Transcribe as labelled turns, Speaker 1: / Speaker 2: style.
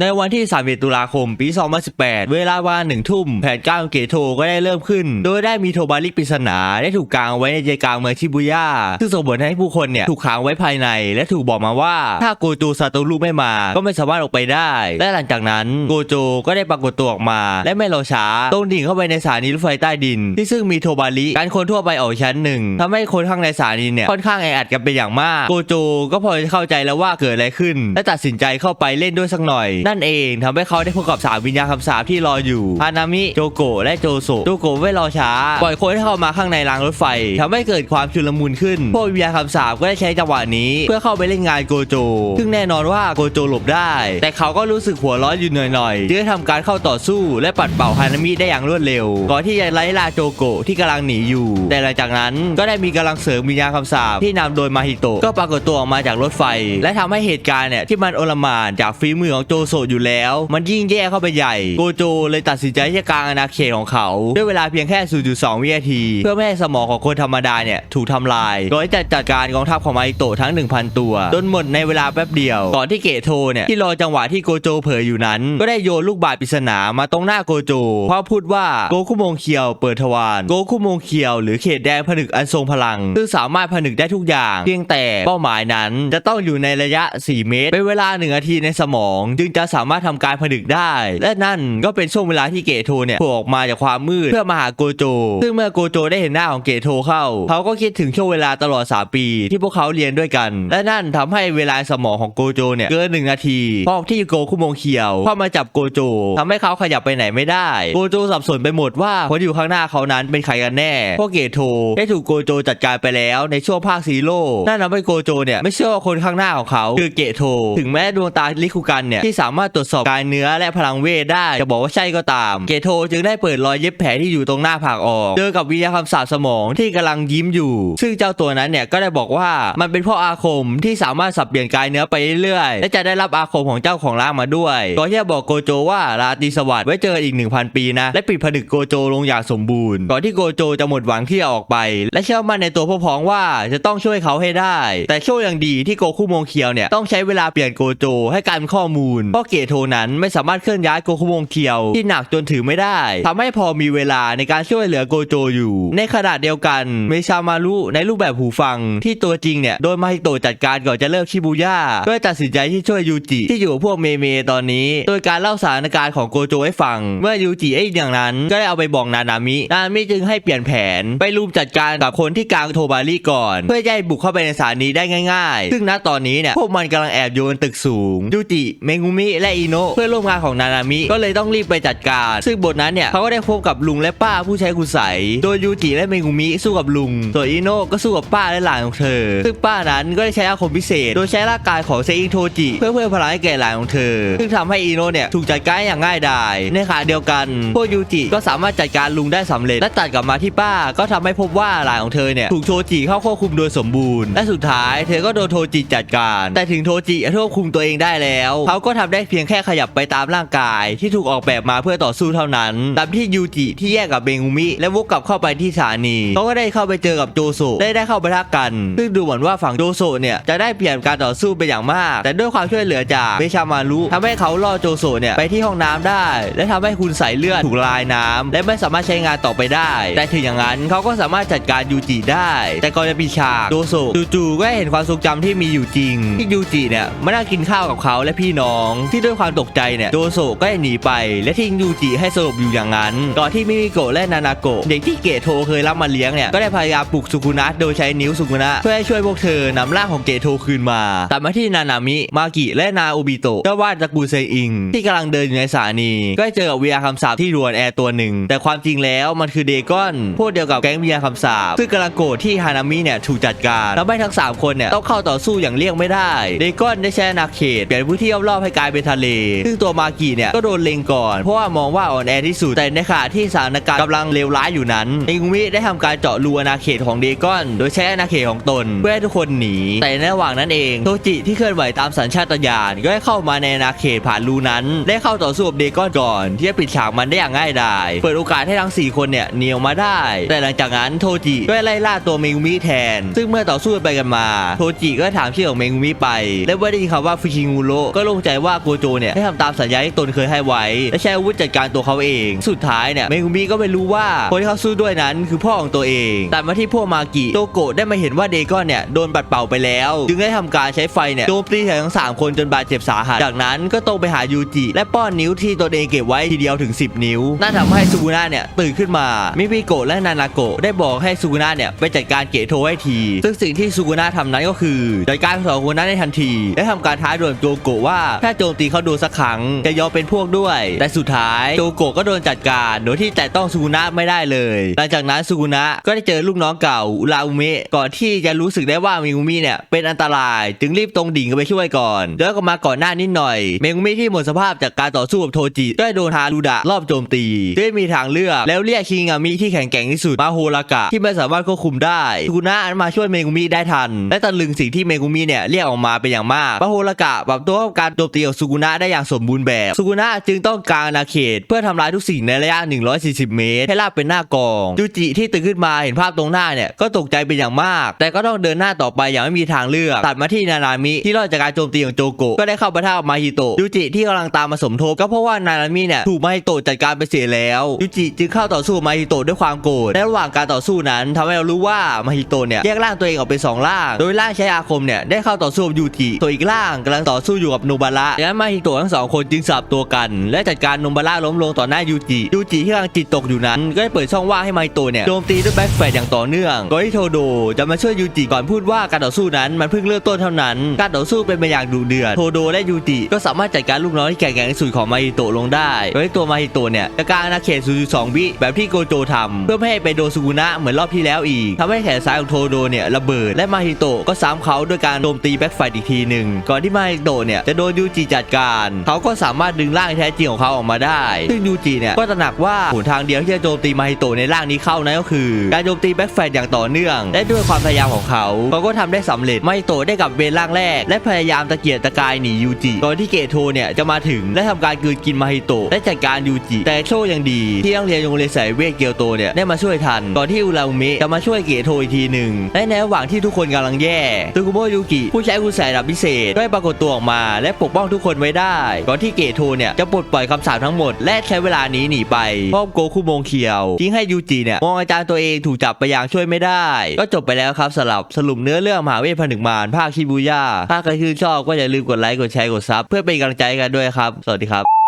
Speaker 1: ในวันที่ 3 ตุลาคม ปี 2018 เวลาวันหนึ่งทุ่ม แผนการเกโทก็ได้เริ่มขึ้น โดยได้มีโทบาริปริศนาได้ถูกกางไว้ในใจกลางเมืองชิบุย่า ซึ่งส่งผลให้ผู้คนเนี่ยถูกขังไว้ภายใน และถูกบอกมาว่า ถ้าโกโจซาโตรุไม่มา ก็ไม่สามารถออกไปได้ และหลังจากนั้นโกโจก็ได้ปรากฏตัวออกมา และไม่รอช้าตรงดิ่งเข้าไปในสถานีรถไฟใต้ดิน ที่ซึ่งมีโทบาริการคนทั่วไปออกชั้นหนึ่งทำให้คนข้างในสถานีเนี่ยค่อนข้างแออัดกันเป็นอย่างมาก โกโจก็พอจะเข้าใจแล้วว่าเกิดอะไรขึ้น และตัดสินใจเข้าไปเล่นด้วยสักหน่อยนั่นเองทำให้เขาได้พบกับสามวิญญาณคำสาปที่รออยู่ฮานามิโจโกะและโจโซโจโกะไม่รอช้า ปล่อยคนให้เข้ามาข้างในรางรถไฟทำให้เกิดความชุลมุนขึ้นพวกวิญญาณคำสาปก็ได้ใช้จังหวะนี้ เพื่อเข้าไปเล่นงานโกโจ ซึ่งแน่นอนว่าโกโจหลบได้ แต่เขาก็รู้สึกหัวร้อนอยู่หน่อยๆจึงได้ทำการเข้าต่อสู้ และปัดเป่าฮานามิได้อย่างรวดเร็ว ก่อนที่จะไล่ล่าโจโกะที่กำลังหนีอยู่ แต่หลังจากนั้นก็ได้มีกำลังเสริมวิญญาณคำสาปที่นำโดยมาฮิโตะก็ปรากฏตัวออกมาจากรถไฟ และทำให้เหตุการณ์เนี่ยที่มันโอลมานจากฝีมือของโจโซอยู่แล้ว มันยิ่งแย่เข้าไปใหญ่ โกโจเลยตัดสินใจที่จะกลางอาณาเขตของเขา ด้วยเวลาเพียงแค่ 0.2 วินาที เพื่อไม่ให้สมองของคนธรรมดาเนี่ยถูกทำลายโดยจะจัดการกองทัพของมาฮิโตะทั้ง 1,000 ตัวจนหมดในเวลาแป๊บเดียว ก่อนที่เกโทเนี่ยที่รอจังหวะที่โกโจเผยอยู่นั้น ก็ได้โยนลูกบาศก์ปริศนามาตรงหน้าโกโจพร้อมพูดว่าโกคุโมงเคียวเปิดทวารโกคุโมงเคียว หรือเขตแดงผนึกอันทรงพลัง ซึ่งสามารถผนึกได้ทุกอย่าง เพียงแต่เป้าหมายนั้นจะต้องอยู่ในระยะ 4 เมตร เป็นเวลา 1 นาทีในสมอง จึงจะสามารถทำการผนึกได้ และนั่นก็เป็นช่วงเวลาที่เกโทเนี่ยโผล่ออกมาจากความมืดเพื่อมาหาโกโจ ซึ่งเมื่อโกโจได้เห็นหน้าของเกโทเข้า เขาก็คิดถึงช่วงเวลาตลอด 3 ปี ที่พวกเขาเรียนด้วยกัน และนั่นทำให้เวลาสมองของโกโจเนี่ยเกินหนึ่งนาทีเพราะที่โกคุโมงเขียวเข้ามาจับโกโจทำให้เขาขยับไปไหนไม่ได้ โกโจสับสนไปหมดว่าคนอยู่ข้างหน้าเขานั้นเป็นใครกันแน่เพราะเกโทได้ถูกโกโจจัดการไปแล้วในช่วงภาคซีโร่นั่นทำให้โกโจเนี่ยไม่เชื่อว่าคนข้างหน้าของเขาคือเกโท ถึงแม้ดวงตาลิคุกันเนี่ยที่สามารถตรวจสอบกายเนื้อและพลังเวทได้จะบอกว่าใช่ก็ตาม เกโทจึงได้เปิดรอยเย็บแผลที่อยู่ตรงหน้าผากออกเจอกับวิญญาคำสาปสมองที่กำลังยิ้มอยู่ ซึ่งเจ้าตัวนั้นเนี่ยก็ได้บอกว่ามันเป็นพราะอาคมที่สามารถสับเปลี่ยนกายเนื้อไปเรื่อยๆและจะได้รับอาคมของเจ้าของร่างมาด้วยก่อนที่จะบอกโกโจว่าราตรีสวัสดิ์ไว้เจออีก 1,000 ปีนะและปิดผนึกโกโจลงอย่างสมบูรณ์ก่อนที่โกโจจะหมดหวังที่จะออกไป และเชื่อมั่นในตัวพวกพ้องว่าจะต้องช่วยเขาให้ได้ แต่โชคอย่างดีที่โกคุโมงเคียวเนี่ยต้องใช้เวลาเปลี่ยนโกโจให้กลายเป็นข้อมูลเพราะเกโทนั้นไม่สามารถเคลื่อนย้ายโกคุโมงเคียวที่หนักจนถือไม่ได้ทำให้พอมีเวลาในการช่วยเหลือโกโจอยู่ ในขณะเดียวกันเมชามารุในรูปแบบหูฟังที่ตัวจริงเนี่ยโดนมาฮิโตจัดการก่อนจะเลิกชิบูย่าก็เลยตัดสินใจที่ช่วยยูจิที่อยู่กับพวกเมเมตอนนี้ โดยการเล่าสถานการณ์ของโกโจให้ฟัง เมื่อยูจิไอ้อย่างนั้น ก็ได้เอาไปบอกนานามิ นานามิจึงให้เปลี่ยนแผนไปรุมจัดการกับคนที่กลางโทบาริก่อน เพื่อให้บุกเข้าไปในสถานีได้ง่าย ๆ ซึ่งณตอนนี้เนี่ยพวกมันกำลังแอบอยู่บนตึกสูงยูจิเมงุมิและอิโนะเพื่อนร่วมงานของนานามิ ก็เลยต้องรีบไปจัดการ ซึ่งบทนั้นเนี่ยเขาก็ได้พบกับลุงและป้าผู้ใช้คุณใสยโดยยูจิและเมงุมิสู้กับลุงส่วนอิโนะก็สู้กับป้าและหลานของเธอ ซึ่งป้านั้นก็ได้ใช้อาคมพิเศษ โดยใช้ร่างกายของเซอิงโทจิ เพื่อเพิ่มพลังให้แก่หลานของเธอ ซึ่งทำให้อิโนะเนี่ยถูกจัดการอย่างง่ายดายในขณะเดียวกันพวกยูจิก็สามารถจัดการลุงได้สำเร็จ และตัดกลับมาที่ป้าก็ทำให้พบว่าหลานของเธอเนี่ยถูกโทจิเข้าควบคุมโดยสมบูรณ์ และสุดท้ายเธอก็โดนโทจิจัดการ แต่ถึงโทจิจะควบคุมตัวเองได้แล้วเขาก็ทำไได้เพียงแค่ขยับไปตามร่างกาย ที่ถูกออกแบบมาเพื่อต่อสู้เท่านั้นตามที่ยูจิที่แยกกับเบงุมิ และวกกลับเข้าไปที่สถานีเขาก็ได้เข้าไปเจอกับโจโซได้ได้เข้าไปทักกัน ซึ่งดูเหมือนว่าฝั่งโจโซเนี่ยจะได้เปลี่ยนการต่อสู้ไปอย่างมาก แต่ด้วยความช่วยเหลือจากเบชามารุทำให้เขาล่อโจโซเนี่ยไปที่ห้องน้ำได้ และทำให้คุณใส่เลือดถูกลายน้ำและไม่สามารถใช้งานต่อไปได้ แต่ถึงอย่างนั้นเขาก็สามารถจัดการยูจิได้ แต่ก่อนจะปิดฉากโจโซจู่ๆก็เห็นความทรงจำที่มีอยู่จริงที่ยูจิเนี่ยมานั่งกินข้าวกับเขาและพี่น้องที่ด้วยความตกใจเนี่ยโจโซก็หนีไป และทิ้งยูจิให้สลบอยู่อย่างนั้นก่อนที่มิมิโกะและนานาโกะเด็กที่เกโทเคยรับมาเลี้ยงเนี่ยก็ได้พยายามปลุกสุกุนะโดยใช้นิ้วสุกุนะเพื่อให้ช่วยพวกเธอนำร่างของเกโทคืนมาตัดมาที่นานามิมากิและนาโอบิโตะเจ้าวาดตระกูลเซอิง ที่กำลังเดินอยู่ในสถานีก็เจอกับวิญญาณคำสาปที่รวนแอร์ตัวหนึ่งแต่ความจริงแล้วมันคือเดกอนพวกเดียวกับแก๊งวิญญาณคำสาปซึ่งกำลังโกรธที่ฮานามิเนี่ยถูกจัดการทำให้ทั้งสามคนเนี่ยต้องเข้าต่อสู้อย่างเลี่ยงไม่ได้ เดกอนได้ใช้อาณาเขตเปลี่ยนพื้นที่รอบๆให้กลายเป็นทะเล ซึ่งตัวมากิเนี่ยก็โดนเล็งก่อน เพราะว่ามองว่าอ่อนแอที่สุด แต่ในขณะที่สถานการณ์กำลังเลวร้ายอยู่นั้นเองุมิได้ทำการเจาะรูอาณาเขตของเดกอน โดยใช้อาณาเขตของตน เพื่อให้ทุกคนหนี แต่ในระหว่างนั้นเองโทจิที่เคลื่อนไหวตามสัญชาตญาณก็ได้เข้ามาในอาณาเขตผ่านรูนั้น ได้เข้าต่อสู้กับเดกอนก่อน ที่จะปิดฉากมันได้อย่างง่ายดายเปิดโอกาสให้ทั้ง 4 คนเนี่ยหนีออกมาได้ แต่หลังจากนั้นโทจิก็ได้ไล่ล่าตัวเมงุมิแทน ซึ่งเมื่อต่อสู้ไปกันมา โทจิก็ถามชื่อของเมงุมิไป และเมื่อได้ยินคำว่าฟูชิงูโรก็ลงใจว่าโกโกโจเนี่ยให้ทำตามสัญญาที่ตนเคยให้ไว้ และใช้อาวุธจัดการตัวเขาเอง สุดท้ายเนี่ยเมกุมิก็ไม่รู้ว่าคนที่เขาสู้ด้วยนั้นคือพ่อของตัวเองแต่มาที่พวกมากิโตโกะได้มาเห็นว่าเดกอนเนี่ยโดนปัดเป่าไปแล้ว จึงได้ทำการใช้ไฟเนี่ยโจมตีทั้งสามคนจนบาดเจ็บสาหัสจากนั้นก็ตรงไปหายูจิและป้อนนิ้วที่ตนเองเก็บไว้ทีเดียวถึง 10 นิ้วนั่นทำให้ซูกุนะเนี่ยตื่นขึ้นมามิมิโกะและนานาโกะได้บอกให้ซูกุนะเนี่ยไปจัดการเกโทให้ที ซึ่งสิ่งที่ซูกุนะทำนั้นก็คือจัดการสองคนนั้นในทันที และทำการท้าดวลโจโกะว่าถ้าโจมตีเขาดนสักครั้งจะยอมเป็นพวกด้วย แต่สุดท้ายโจโกะก็โดนจัดการโดยที่แตะต้องซูกุนะไม่ได้เลย หลังจากนั้นซูกุนะก็ได้เจอลูกน้องเก่าอุราอุเมะก่อนที่จะรู้สึกได้ว่ามิกุมิเนี่ยเป็นอันตราย จึงรีบตรงดิ่งกันไปช่วยก่อน แล้วก็มาก่อนหน้านิดหน่อยเมกุมิที่หมดสภาพจากการต่อสู้กับโทจิก็ได้โดนฮารุดะรอบโจมตีด้วยมีทางเลือกแล้วเรียกคิงามิที่แข็งแกร่งที่สุดมาโฮรากะที่ไม่สามารถควบคุมได้ซูกุนะมาช่วยเมกุมิได้ทัน และตะลึงสิ่งที่เมกุมิเนี่ยเรียกออกมาเป็นอย่างมากมาโฮรากะปรับตัวกับการโจมตีของซูกุนะได้อย่างสมบูรณ์แบบซูกุนะจึงต้องกางอาณาเขต เพื่อทำลายทุกสิ่งในระยะ 140 เมตร ให้ราบเป็นหน้ากอง จูจิที่ตื่นขึ้นมาเห็นภาพตรงหน้าเนี่ยก็ตกใจเป็นอย่างมาก แต่ก็ต้องเดินหน้าต่อไปอย่างไม่มีทางเลือก ตัดมาที่นานามิที่รอดจากการโจมตีของโจโกก็ได้เข้าปะทะกับมาฮิโตะยูจิที่กำลังตามมาสมทบ ก็เพราะว่านานามิเนี่ยถูกมาฮิโตะจัดการไปเสียแล้วยูจิจึงเข้าต่อสู้มาฮิโตะด้วยความโกรธและระหว่างการต่อสู้นั้นทำให้เรารู้ว่ามาฮิโตะเนี่ยแยกร่างตัวเองออกเป็นสองร่าง โดยร่างใช้อาคมเนี่ยได้เข้าต่อสู้กับยูจิส่วนอีกร่างกำลังต่อสู้อยู่กับโนบาระดังนั้นมาฮิโตะทั้งสองคนจึงสับตัวกัน และจัดการโนบาระล้มลงต่อหน้ายูจิยูจิที่กำลังจิตตกอยู่นั้น ก็ได้เปิดช่องว่างให้มาฮิโตะเนี่ยโจมตีด้วยแบ็คแฟดอย่างต่อเนื่องก่อนที่โทโดจะมาช่วยยูจิก่อนพูดว่าการต่อสู้นั้นมันเพิ่งเริ่มต้นเท่านั้น การต่อสู้เป็นไปอย่างดุเดือดโทโดและยูจิก็สามารถจัดการลูกน้องที่แข็งแกร่งที่สุดของมาฮิโตะลงได้โดยที่ตัวมาฮิโตะเนี่ยจะกางอาณาเขต0.2วิแบบที่โกโจทำเพื่อไม่ให้ไปโดนซูกุนะเหมือนรอบที่แล้วอีกทำให้แขนซ้ายของโทโดเนี่ยระเบิดและมาฮิโตะก็ซ้ำเขาด้วยการโจมตีแบ็คไฟอีกทีหนึ่งก่อนที่มาฮิโตะเนี่ยจะโดนยูจิจดการ เขาก็สามารถดึงร่างแท้จริงของเขาออกมาได้ ซึ่งยูจิเนี่ยก็ตระหนักว่าหนทางเดียวที่จะโจมตีมาฮิโตะในร่างนี้เข้านั่นก็คือ การโจมตีแบ็คไฟอย่างต่อเนื่อง และด้วยความพยายามของเขาเขาก็ทำได้สำเร็จมาฮิโตะได้กับเวรร่างแรก และพยายามตะเกียกตะกายหนียูจิก่อนที่เกโทเนี่ยจะมาถึงและทำการกืนกินมาฮิโตะและจัดการยูจิแต่โชคยังดี ที่นักเรียนโรงเรียนสายเวทเกียวโตเนี่ยได้มาช่วยทันก่อนที่อุราอุเมะจะมาช่วยเกโทอีกทีหนึ่งและในระหว่างที่ทุกคนกำลังแย่ซึกุโมะยูกิผู้ใช้กุศลระดับพิเศษได้ปรากฏตัวออกมา และปกป้องทุกคนไว้ได้ ก่อนที่เกโทเนี่ยจะปลดปล่อยคำสาปทั้งหมด และใช้เวลานี้หนีไปพร้อมโกคุโมงเคียวทิ้งให้ยูจิเนี่ยมองอาจารย์ตัวเองถูกจับไปอย่างช่วยไม่ได้ ก็จบไปแล้วครับสลับสรุปเนื้อเรื่องมหาเวทผนึกมารภาคชิบูย่าถ้าใครชื่นชอบก็อย่าลืมกดไลค์กดแชร์กดซับเพื่อเป็นกำลังใจกันด้วยครับ สวัสดีครับ